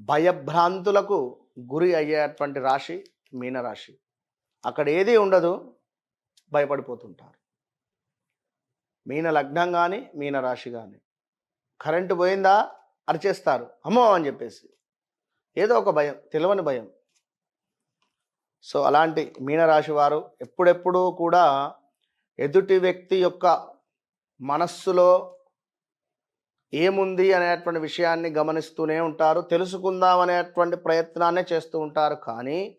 భయభ్రాంతులకు గురి అయ్యేటువంటి రాశి మీనరాశి. అక్కడ ఏది ఉండదు భయపడిపోతుంటారు. మీన లగ్నం కానీ మీన రాశి కానీ కరెంటు పోయిందా? అరిచేస్తారు. అమ్మో అని చెప్పేసి. ఏదో ఒక భయం తెలియని భయం. సో అలాంటి మీనరాశి వారు ఎప్పుడెప్పుడూ కూడా ఎదుటి వ్యక్తి యొక్క మనస్సులో ఏముంది అనేటువంటి విషయాన్ని గమనిస్తూనే ఉంటారు తెలుసుకుందాం అనేటువంటి ప్రయత్నాన్ని చేస్తూ ఉంటారు. కానీ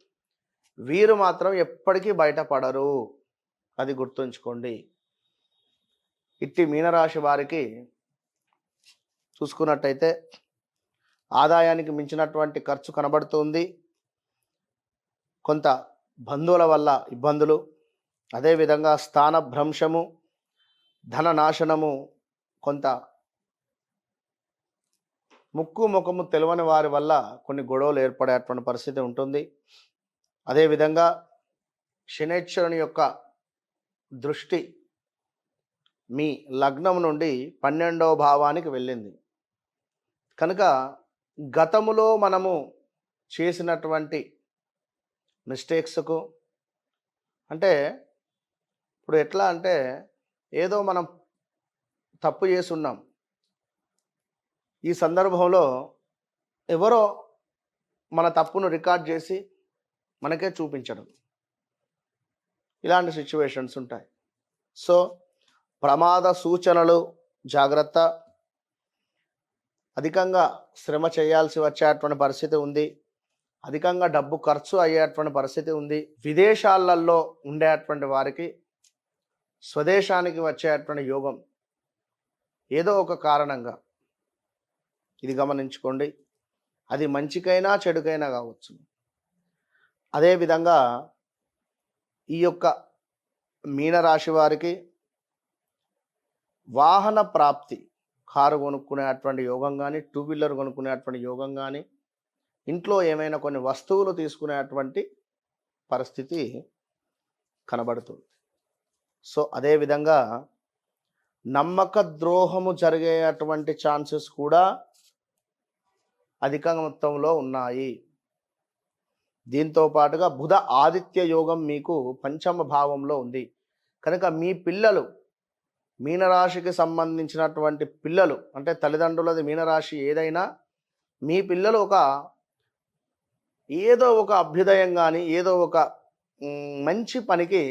వీరు మాత్రం ఎప్పటికీ బయటపడరు. అది గుర్తుంచుకోండి. ఇట్టి మీనరాశి వారికి చూసుకున్నట్టయితే ఆదాయానికి మించినటువంటి ఖర్చు కనబడుతుంది. కొంత బంధువుల వల్ల ఇబ్బందులు అదేవిధంగా స్థాన భ్రంశము ధన నాశనము కొంత ముక్కు ముఖము తెలియని వారి వల్ల కొన్ని గొడవలు ఏర్పడేటువంటి పరిస్థితి ఉంటుంది. అదేవిధంగా శనేశ్వరుని యొక్క దృష్టి మీ లగ్నం నుండి పన్నెండవ భావానికి వెళ్ళింది. కనుక గతములో మనము చేసినటువంటి మిస్టేక్స్కు అంటే ఇప్పుడు ఎట్లా అంటే ఏదో మనం తప్పు చేసి ఉన్నాం. ఈ సందర్భంలో ఎవరో మన తప్పును రికార్డ్ చేసి మనకే చూపించడం. ఇలాంటి సిచ్యువేషన్స్ ఉంటాయి. సో ప్రమాద సూచనలు జాగ్రత్త. అధికంగా శ్రమ చేయాల్సి వచ్చేటువంటి పరిస్థితి ఉంది. అధికంగా డబ్బు ఖర్చు అయ్యేటువంటి పరిస్థితి ఉంది. విదేశాలలో ఉండేటువంటి వారికి స్వదేశానికి వచ్చేటువంటి యోగం ఏదో ఒక కారణంగా ఇది గమనించుకోండి. అది మంచికైనా చెడుకైనా కావచ్చు. అదేవిధంగా ఈ యొక్క మీనరాశి వారికి వాహన ప్రాప్తి కారు కొనుక్కునేటువంటి యోగం కానీ టూ వీలర్ కొనుక్కునేటువంటి యోగం కానీ ఇంట్లో ఏమైనా కొన్ని వస్తువులు తీసుకునేటువంటి పరిస్థితి కనబడుతుంది. సో అదేవిధంగా నమ్మక ద్రోహము జరిగేటువంటి ఛాన్సెస్ కూడా అధిక మొత్తంలో ఉన్నాయి. దీంతో పాటుగా బుధ ఆదిత్య యోగం మీకు పంచమ భావంలో ఉంది. కనుక మీ పిల్లలు మీనరాశికి సంబంధించినటువంటి పిల్లలు అంటే తల్లిదండ్రులది మీనరాశి ఏదైనా మీ పిల్లలు ఒక ఏదో ఒక అభ్యుదయం కానీ ఏదో ఒక మంచి పనికి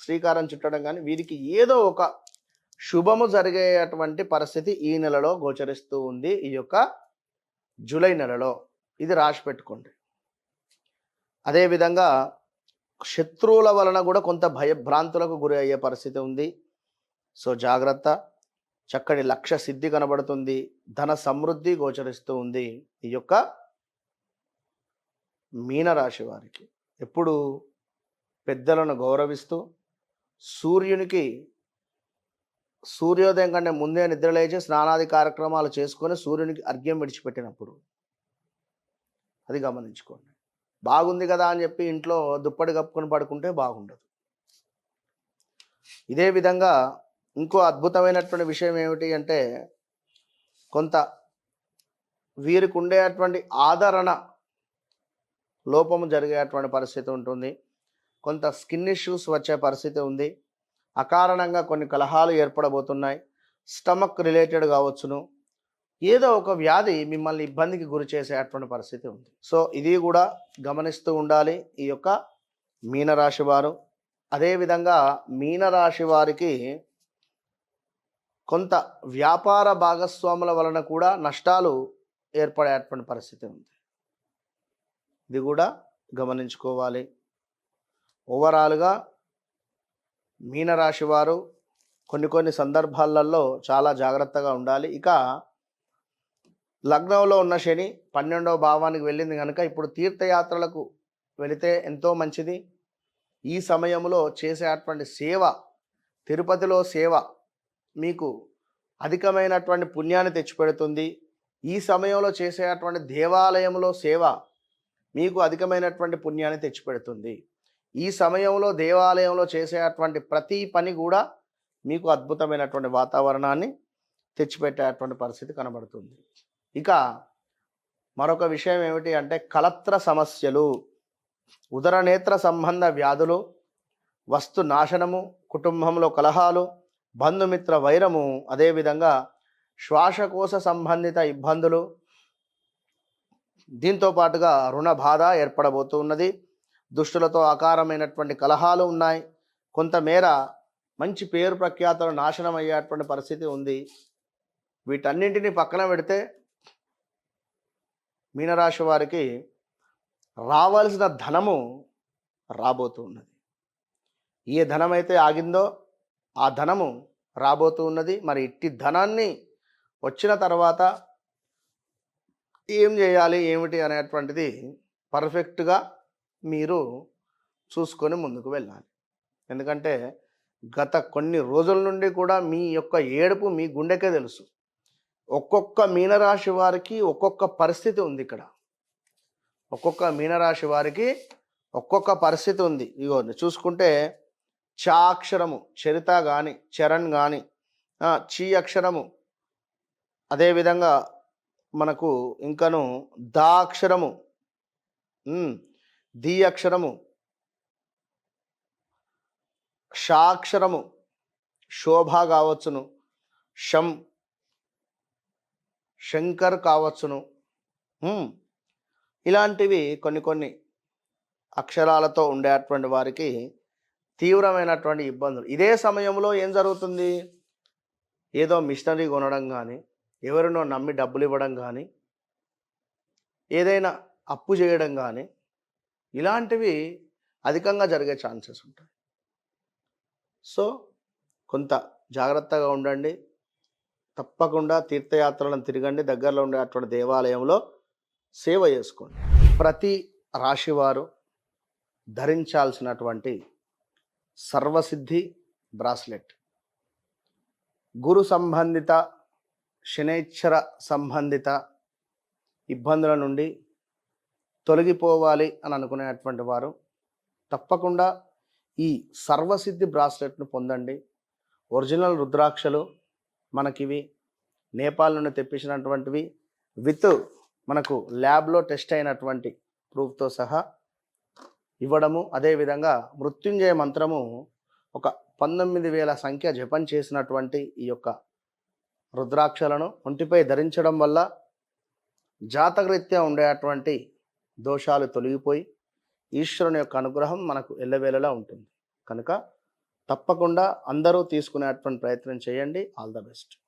శ్రీకారం చుట్టడం కానీ వీరికి ఏదో ఒక శుభము జరిగేటువంటి పరిస్థితి ఈ నెలలో గోచరిస్తూ ఉంది. ఈ యొక్క జూలై నెలలో ఇది రాసి పెట్టుకోండి. అదేవిధంగా శత్రువుల వలన కూడా కొంత భయభ్రాంతులకు గురి అయ్యే పరిస్థితి ఉంది. సో జాగ్రత్త. చక్కటి లక్ష్య సిద్ధి కనబడుతుంది. ధన సమృద్ధి గోచరిస్తూ ఉంది ఈ యొక్క మీనరాశి వారికి. ఎప్పుడు పెద్దలను గౌరవిస్తూ సూర్యునికి సూర్యోదయం కంటే ముందే నిద్రలేచి స్నానాది కార్యక్రమాలు చేసుకొని సూర్యునికి అర్ఘ్యం విడిచిపెట్టినప్పుడు. అది గమనించుకోండి. బాగుంది కదా అని చెప్పి ఇంట్లో దుప్పటి కప్పుకొని పడుకుంటే బాగుండదు. ఇదే విధంగా ఇంకో అద్భుతమైనటువంటి విషయం ఏమిటి అంటే కొంత వీరికి ఉండేటువంటి ఆదరణ లోపము జరిగేటువంటి పరిస్థితి ఉంటుంది. కొంత స్కిన్ ఇష్యూస్ వచ్చే పరిస్థితి ఉంది. అకారణంగా కొన్ని కలహాలు ఏర్పడబోతున్నాయి. స్టమక్ రిలేటెడ్ కావచ్చును. ఏదో ఒక వ్యాధి మిమ్మల్ని ఇబ్బందికి గురి చేసేటువంటి పరిస్థితి ఉంది. సో ఇది కూడా గమనిస్తూ ఉండాలి. ఈ యొక్క మీనరాశి వారు. అదేవిధంగా మీనరాశి వారికి కొంత వ్యాపార భాగస్వాముల వలన కూడా నష్టాలు ఏర్పడేటువంటి పరిస్థితి ఉంది. ఇది కూడా గమనించుకోవాలి. ఓవరాల్గా మీనరాశి వారు కొన్ని కొన్ని సందర్భాలలో చాలా జాగ్రత్తగా ఉండాలి. ఇక లగ్నంలో ఉన్న శని పన్నెండవ భావానికి వెళ్ళింది కనుక ఇప్పుడు తీర్థయాత్రలకు వెళితే ఎంతో మంచిది. ఈ సమయంలో చేసేటువంటి సేవ తిరుపతిలో సేవ మీకు అధికమైనటువంటి పుణ్యాన్ని తెచ్చిపెడుతుంది. ఈ సమయంలో చేసేటువంటి దేవాలయంలో సేవ మీకు అధికమైనటువంటి పుణ్యాన్ని తెచ్చిపెడుతుంది. ఈ సమయంలో దేవాలయంలో చేసేటువంటి ప్రతి పని కూడా మీకు అద్భుతమైనటువంటి వాతావరణాన్ని తెచ్చిపెట్టేటువంటి పరిస్థితి కనబడుతుంది. ఇక మరొక విషయం ఏమిటి అంటే కలత్ర సమస్యలు ఉదరనేత్ర సంబంధ వ్యాధులు వస్తు నాశనము కుటుంబంలో కలహాలు బంధుమిత్ర వైరము అదేవిధంగా శ్వాసకోశ సంబంధిత ఇబ్బందులు దీంతో పాటుగా రుణ బాధ ఏర్పడబోతున్నది దుష్టులతో ఆకారమైనటువంటి కలహాలు ఉన్నాయి. కొంతమేర మంచి పేరు ప్రఖ్యాతలు నాశనం అయ్యేటువంటి పరిస్థితి ఉంది. వీటన్నింటినీ పక్కన పెడితే మీనరాశి వారికి రావాల్సిన ధనము రాబోతున్నది ఏ ధనమైతే ఆగిందో ఆ ధనము రాబోతూ ఉన్నది. మరి ఇట్టి ధనాన్ని వచ్చిన తర్వాత ఏం చేయాలి? ఏమిటి అనేటువంటిది పర్ఫెక్ట్గా మీరు చూసుకొని ముందుకు వెళ్ళాలి. ఎందుకంటే గత కొన్ని రోజుల నుండి కూడా మీ యొక్క ఏడుపు మీ గుండెకే తెలుసు. ఒక్కొక్క మీనరాశి వారికి ఒక్కొక్క పరిస్థితి ఉంది ఇక్కడ. ఒక్కొక్క మీనరాశి వారికి ఒక్కొక్క పరిస్థితి ఉంది. ఇగో చూసుకుంటే చా అక్షరము చరిత కానీ చరణ్ కానీ చీ అక్షరము. అదేవిధంగా మనకు ఇంకను దా అక్షరము. ది అక్షరము షాక్షరము శోభ కావచ్చును. షం శంకర్ కావచ్చును. ఇలాంటివి కొన్ని కొన్ని అక్షరాలతో ఉండేటువంటి వారికి తీవ్రమైనటువంటి ఇబ్బందులు. ఇదే సమయంలో ఏం జరుగుతుంది? ఏదో మిషనరీ కొనడం కానీ ఎవరినో నమ్మి డబ్బులు ఇవ్వడం కానీ ఏదైనా అప్పు చేయడం కానీ ఇలాంటివి అధికంగా జరిగే ఛాన్సెస్ ఉంటాయి. సో కొంత జాగ్రత్తగా ఉండండి. తప్పకుండా తీర్థయాత్రలను తిరగండి. దగ్గరలో ఉండే అటువంటి దేవాలయంలో సేవ చేసుకోండి. ప్రతి రాశివారు ధరించాల్సినటువంటి సర్వసిద్ధి బ్రాస్లెట్. గురు సంబంధిత శనేశ్వర సంబంధిత ఇబ్బందుల నుండి తొలగిపోవాలి అని అనుకునేటువంటి వారు తప్పకుండా ఈ సర్వసిద్ధి బ్రాస్లెట్ను పొందండి. ఒరిజినల్ రుద్రాక్షలు మనకివి నేపాల్ నుండి తెప్పించినటువంటివి విత్ మనకు ల్యాబ్లో టెస్ట్ అయినటువంటి ప్రూఫ్తో సహా ఇవ్వడము అదేవిధంగా మృత్యుంజయ మంత్రము ఒక పంతొమ్మిది వేల సంఖ్య జపం చేసినటువంటి ఈ యొక్క రుద్రాక్షలను ఒంటిపై ధరించడం వల్ల జాతకరీత్యా ఉండేటువంటి దోషాలు తొలగిపోయి ఈశ్వరుని యొక్క అనుగ్రహం మనకు ఎల్లవేళలా ఉంటుంది. కనుక తప్పకుండా అందరూ తీసుకునేటువంటి ప్రయత్నం చేయండి. All the best